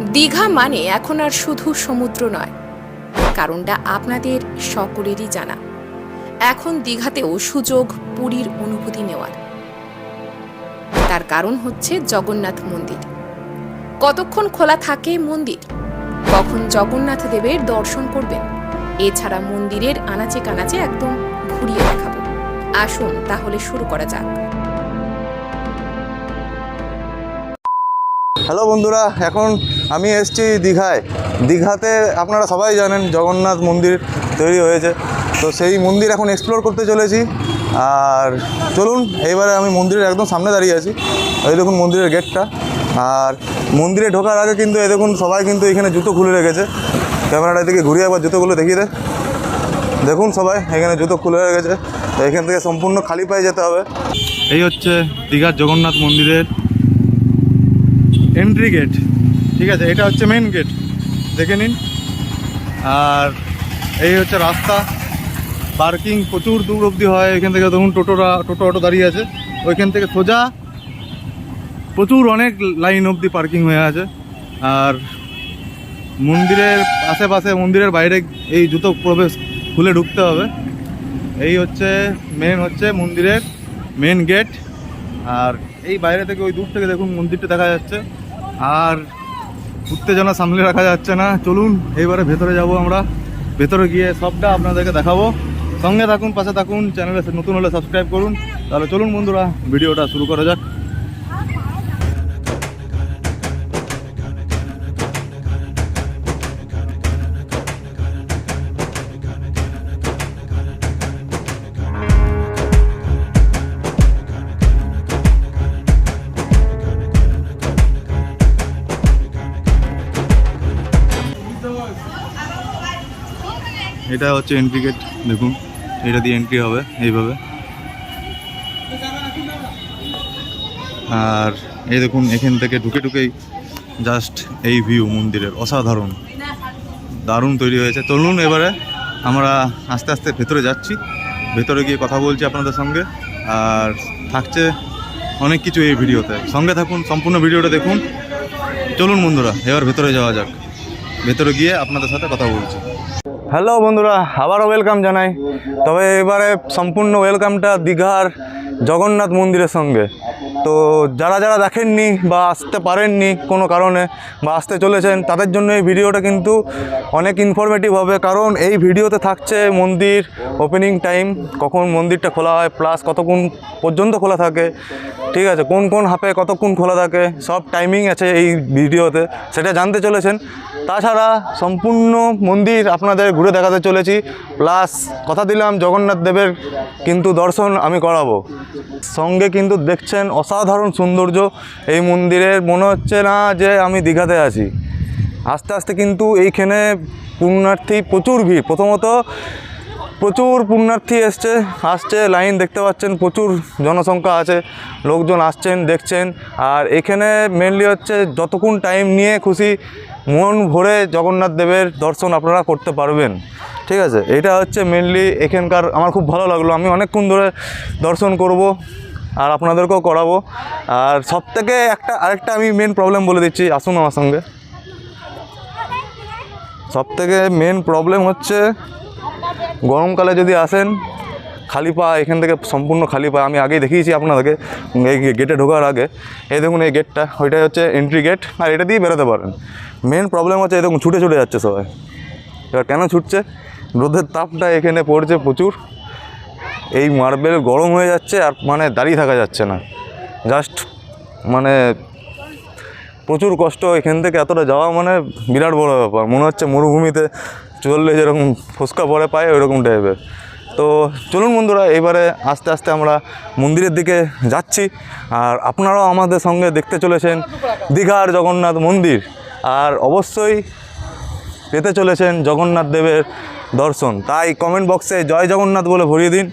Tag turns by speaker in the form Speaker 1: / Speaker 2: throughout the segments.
Speaker 1: দীঘা মানে এখন আর শুধু সমুদ্র নয়, কারণটা আপনাদের সকলেরই জানা। এখন দীঘাতেও সুযোগ পুরীর অনুভূতি নেওয়ার। তার কারণ হচ্ছে জগন্নাথ মন্দির। কতক্ষণ খোলা থাকে মন্দির, কখন জগন্নাথ দেবের দর্শন করবেন, এছাড়া মন্দিরের আনাচে কানাচে একদম ঘুরিয়ে দেখাবো। আসুন তাহলে শুরু করা যাক।
Speaker 2: হ্যালো বন্ধুরা, এখন আমি এসছি দীঘায়। দীঘাতে আপনারা সবাই জানেন জগন্নাথ মন্দির তৈরি হয়েছে। তো সেই মন্দির এখন এক্সপ্লোর করতে চলেছি। আর চলুন, এইবারে আমি মন্দিরের একদম সামনে দাঁড়িয়ে আছি। এই দেখুন মন্দিরের গেটটা। আর মন্দিরে ঢোকার আগে কিন্তু এই দেখুন সবাই কিন্তু এখানে জুতো খুলে রেখেছে। ক্যামেরাটা দিকে ঘুরিয়ে আবার জুতোগুলো দেখিয়ে দে। দেখুন সবাই, এখানে জুতো খুলে রেখেছে। এখান থেকে সম্পূর্ণ খালি পায়ে যেতে হবে। এই হচ্ছে দীঘার জগন্নাথ মন্দিরের এন্ট্রি গেট ঠিক আছে, এটা হচ্ছে মেন গেট দেখে নিন। আর এই হচ্ছে রাস্তা। পার্কিং প্রচুর দূর অবধি হয়। এখান থেকে দেখুন টোটোরা, টোটো অটো দাঁড়িয়ে আছে। ওইখান থেকে সোজা প্রচুর অনেক লাইন অবধি পার্কিং হয়ে আছে। আর মন্দিরের আশেপাশে, মন্দিরের বাইরে এই জুতো প্রবেশ খুলে ঢুকতে হবে। এই হচ্ছে মেন হচ্ছে মন্দিরের মেন গেট আর এই বাইরে থেকে ওই দূর থেকে দেখুন মন্দিরটা দেখা যাচ্ছে। আর উত্তেজনা সামলে রাখা যাচ্ছে না। চলুন, এবারে ভেতরে যাব আমরা। ভেতরে গিয়ে সবটা আপনাদেরকে দেখাবো। সঙ্গে থাকুন, পাশে থাকুন, চ্যানেলে নতুন হলে সাবস্ক্রাইব করুন। তাহলে চলুন বন্ধুরা, ভিডিওটা শুরু করা যাক। এটা হচ্ছে এন্ট্রি গেট দেখুন। এটা দিয়ে এন্ট্রি হবে এইভাবে। আর এই দেখুন, এখান থেকে ঢুকে ঢুকেই জাস্ট এই ভিউ মন্দিরের, অসাধারণ। দারুণ তৈরি হয়েছে। চলুন এবারে আমরা আস্তে আস্তে ভেতরে যাচ্ছি। ভেতরে গিয়ে কথা বলছি আপনাদের সঙ্গে। আর থাকছে অনেক কিছু এই ভিডিওতে। সঙ্গে থাকুন, সম্পূর্ণ ভিডিওটা দেখুন। চলুন বন্ধুরা, এবার ভেতরে যাওয়া যাক। ভেতরে গিয়ে আপনাদের সাথে কথা বলছি। হ্যালো বন্ধুরা আবারও ওয়েলকাম জানাই। তবে এবারে সম্পূর্ণ ওয়েলকামটা দীঘার জগন্নাথ মন্দিরের সঙ্গে। তো যারা যারা দেখেননি বা আসতে পারেননি কোনো কারণে বা আসতে চলেছেন, তাদের জন্য এই ভিডিওটা কিন্তু অনেক ইনফরমেটিভ হবে। কারণ এই ভিডিওতে থাকছে মন্দির ওপেনিং টাইম কখন মন্দিরটা খোলা হয় প্লাস কতক্ষণ পর্যন্ত খোলা থাকে, ঠিক আছে? কোন কোন হাফে কতক্ষণ খোলা থাকে, সব টাইমিং আছে এই ভিডিওতে, সেটা জানতে চলেছেন। তাছাড়া সম্পূর্ণ মন্দির আপনাদের ঘুরে দেখাতে চলেছি প্লাস কথা দিলাম জগন্নাথ দেবের কিন্তু দর্শন আমি করাবো। সঙ্গে কিন্তু দেখছেন অসাধারণ সৌন্দর্য। এই মন্দিরের মনে হচ্ছে না যে আমি দীঘাতে আছি। আস্তে আস্তে কিন্তু এইখানে পুণ্যার্থী প্রচুর ভিড়। প্রথমত প্রচুর পুণ্যার্থী এসছে, আসছে, লাইন দেখতে পাচ্ছেন, প্রচুর জনসংখ্যা আছে, লোকজন আসছেন, দেখছেন। আর এখানে মেনলি হচ্ছে যতক্ষণ টাইম নিয়ে খুশি, মন ভরে জগন্নাথ দেবের দর্শন আপনারা করতে পারবেন। ঠিক আছে? এটা হচ্ছে মেনলি এখানকার, আমার খুব ভালো লাগল। আমি অনেকক্ষণ ধরে দর্শন করব। আর আপনাদেরকেও করাবো। আর সব থেকে একটা, আরেকটা আমি মেন প্রবলেম বলে দিচ্ছি, আসুন আমার সঙ্গে। সব থেকে মেন প্রবলেম হচ্ছে, গরমকালে যদি আসেন, খালি পা, এখান থেকে সম্পূর্ণ খালি পা। আমি আগেই দেখিয়েছি আপনাদেরকে, এই গেটে ঢোকার আগে। এই দেখুন এই গেটটা ওইটাই হচ্ছে এন্ট্রি গেট আর এটা দিয়ে বেরোতে পারেন। মেন প্রবলেম হচ্ছে, এই দেখুন ছুটে ছুটে যাচ্ছে সবাই। এবার কেন ছুটছে? রোদের তাপটা এখানে পড়ছে প্রচুর। এই মার্বেল গরম হয়ে যাচ্ছে আর মানে দাঁড়িয়ে থাকা যাচ্ছে না। জাস্ট মানে প্রচুর কষ্ট এখান থেকে এতটা যাওয়া মানে বিরাট বড় ব্যাপার। মনে হচ্ছে মরুভূমিতে চললে যেরকম ফুসকা পরে পায় ওইরকম টাইপের তো চলুন বন্ধুরা, এবারে আস্তে আস্তে আমরা মন্দিরের দিকে যাচ্ছি। আর আপনারাও আমাদের সঙ্গে দেখতে চলেছেন দীঘার জগন্নাথ মন্দির। আর অবশ্যই পেতে চলেছেন জগন্নাথ দেবের দর্শন। তাই কমেন্ট বক্সে জয় জগন্নাথ বলে ভরিয়ে দিন।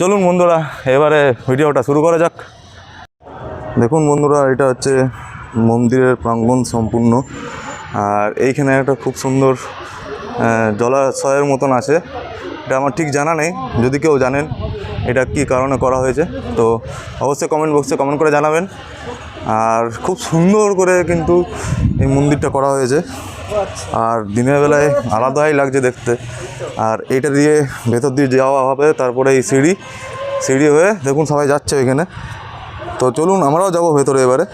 Speaker 2: চলুন বন্ধুরা, এবারে ভিডিওটা শুরু করা যাক। দেখুন বন্ধুরা, এটা হচ্ছে মন্দিরের প্রাঙ্গণ সম্পূর্ণ। আর এইখানে একটা খুব সুন্দর জলাশয়ের মতন আছে। এটা আমার ঠিক জানা নেই, যদি কেউ জানেন এটা কি কারণে করা হয়েছে, তো অবশ্যই কমেন্ট বক্সে কমেন্ট করে জানাবেন। আর খুব সুন্দর করে কিন্তু এই মন্দিরটা করা হয়েছে। আর দিনের বেলায় আলাদাই লাগছে দেখতে। আর এটা দিয়ে ভেতর দিয়ে যাওয়া হবে, তারপরে এই সিঁড়ি। সিঁড়ি হয়ে দেখুন সবাই যাচ্ছে ওইখানে তো চলুন, আমরাও যাব ভেতরে এবারে।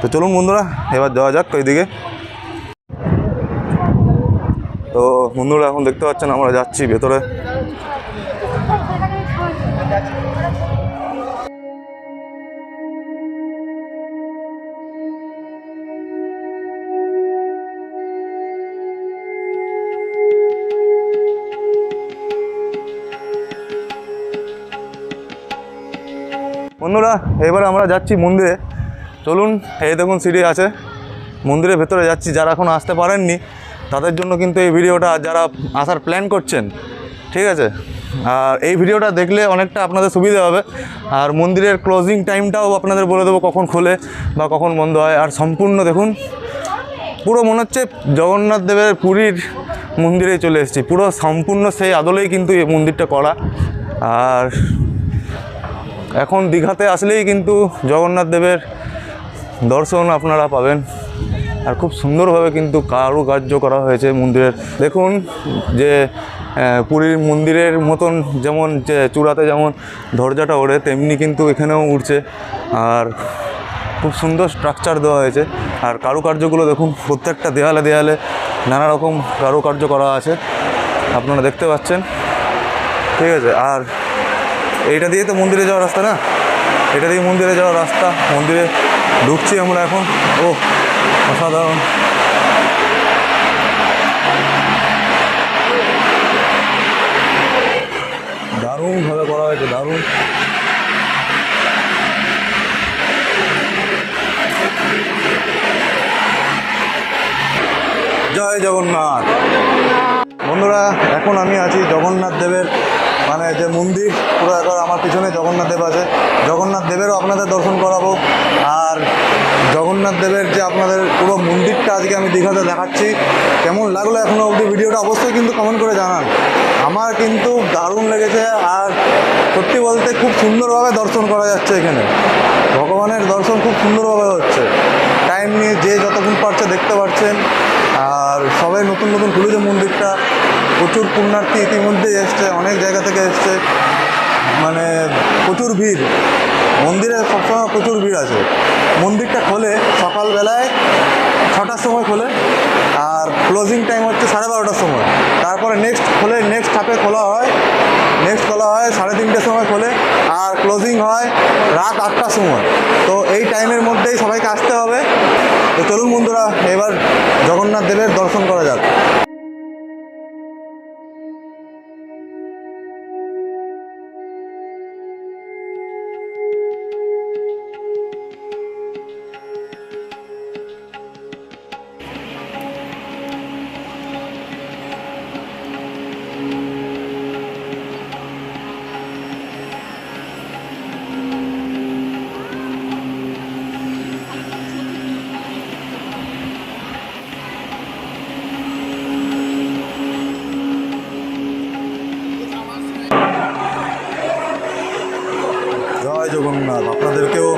Speaker 2: তো চলুন বন্ধুরা, এবার যাওয়া যাক ওইদিকে। তো বন্ধুরা, এখন দেখতে পাচ্ছেন আমরা যাচ্ছি ভেতরে। বন্ধুরা, এবার আমরা যাচ্ছি মন্দিরে। চলুন, এই দেখুন সিঁড়ি আছে। মন্দিরের ভেতরে যাচ্ছি, যারা এখন আসতে পারেননি, তাদের জন্য কিন্তু এই ভিডিওটা যারা আসার প্ল্যান করছেন, ঠিক আছে? আর এই ভিডিওটা দেখলে অনেকটা আপনাদের সুবিধা হবে। আর মন্দিরের ক্লোজিং টাইমটাও আপনাদের বলে দেবো কখন খোলে বা কখন বন্ধ হয়। আর সম্পূর্ণ দেখুন, পুরো মনে হচ্ছে জগন্নাথ দেবের পুরীর মন্দিরে চলে এসেছি। পুরো সম্পূর্ণ সেই আদলেই কিন্তু এই মন্দিরটা করা। আর এখন দীঘাতে আসলেই কিন্তু জগন্নাথ দেবের দর্শন আপনারা পাবেন। আর খুব সুন্দরভাবে কিন্তু কারুকার্য করা হয়েছে মন্দিরের। দেখুন যে পুরীর মন্দিরের মতন যেমন যে চূড়াতে যেমন দরজাটা ওড়ে, তেমনি কিন্তু এখানেও উঠছে আর খুব সুন্দর স্ট্রাকচার দেওয়া হয়েছে। আর কারুকার্যগুলো দেখুন, প্রত্যেকটা দেয়ালে দেয়ালে নানা রকম কারুকার্য করা আছে। আপনারা দেখতে পাচ্ছেন। ঠিক আছে, আর এইটা দিয়ে তো মন্দিরে যাওয়ার রাস্তা না? এটা দিয়ে মন্দিরে যাওয়ার রাস্তা। মন্দিরে ঢুকছি আমরা এখন। ও, অসাধারণ। দারুণভাবে করা হয়েছে, দারুণ। জয় জগন্নাথ। বন্ধুরা, এখন আমি আছি জগন্নাথ দেবের মানে যে মন্দির পুরো একবার আমার পিছনে জগন্নাথ দেব আছে। জগন্নাথ দেবেরও আপনাদের দর্শন করাবো। আর জগন্নাথ দেবের যে আপনাদের পুরো মন্দিরটা আজকে আমি দীঘাতে দেখাচ্ছি, কেমন লাগল এখনও অবধি ভিডিওটা অবশ্যই কিন্তু কমেন্ট করে জানান। আমার কিন্তু দারুণ লেগেছে আর সত্যি বলতে খুব সুন্দরভাবে দর্শন করা যাচ্ছে এখানে। ভগবানের দর্শন খুব সুন্দরভাবে হচ্ছে। টাইম নিয়ে যে যতক্ষণ পারছে দেখতে পাচ্ছেন আর সবাই নতুন নতুন খুলেছে মন্দিরটা। প্রচুর পুণ্যার্থী ইতিমধ্যে এসছে, অনেক জায়গা থেকে এসছে। মানে প্রচুর ভিড়। মন্দিরে সবসময় প্রচুর ভিড় আছে। মন্দিরটা খোলে সকালবেলায় ছটার সময় খোলে আর ক্লোজিং টাইম হচ্ছে সাড়ে বারোটার সময়। তারপরে নেক্সট খোলে নেক্সট হাফে খোলা হয়। নেক্সট খোলা হয়, সাড়ে তিনটের সময় খোলে আর ক্লোজিং হয় রাত আটটার সময়। তো এই টাইমের মধ্যেই সবাইকে আসতে হবে। তো চলুন বন্ধুরা, এবার জগন্নাথ দেবের দর্শন করা যাক। জগন্নাথ। আপনাদেরকেও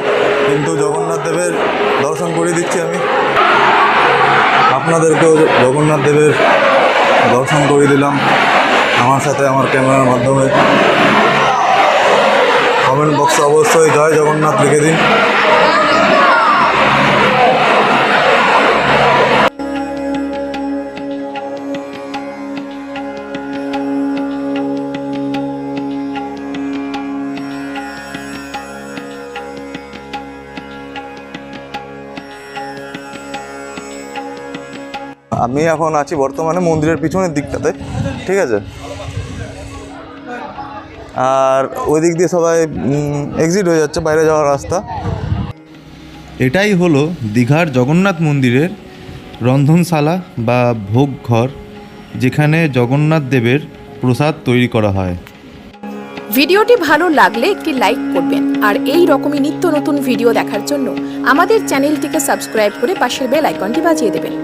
Speaker 2: কিন্তু জগন্নাথ দেবের দর্শন করে দিচ্ছি আমি। আপনাদেরকেও জগন্নাথ দেবের দর্শন করে দিলাম আমার সাথে, আমার ক্যামেরার মাধ্যমে। কমেন্ট বক্সে অবশ্যই জয় জগন্নাথ লিখে দিন। আমি এখন আছি বর্তমানে মন্দিরের পিছনের দিকটাতে ঠিক আছে? আর ওই দিক দিয়ে সবাই এক্সিট হয়ে যাচ্ছে বাইরে যাওয়ার রাস্তা।
Speaker 3: এটাই হলো দীঘার জগন্নাথ মন্দিরের রন্ধনশালা বা ভোগ ঘর যেখানে জগন্নাথ দেবের প্রসাদ তৈরি করা হয়।
Speaker 1: ভিডিওটি ভালো লাগলে একটি লাইক করবেন আর এই রকমই নিত্য নতুন ভিডিও দেখার জন্য আমাদের চ্যানেলটিকে সাবস্ক্রাইব করে পাশের বেল আইকনটি বাজিয়ে দেবেন।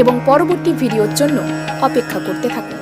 Speaker 1: এবং পরবর্তী ভিডিওর জন্য অপেক্ষা করতে থাকুন।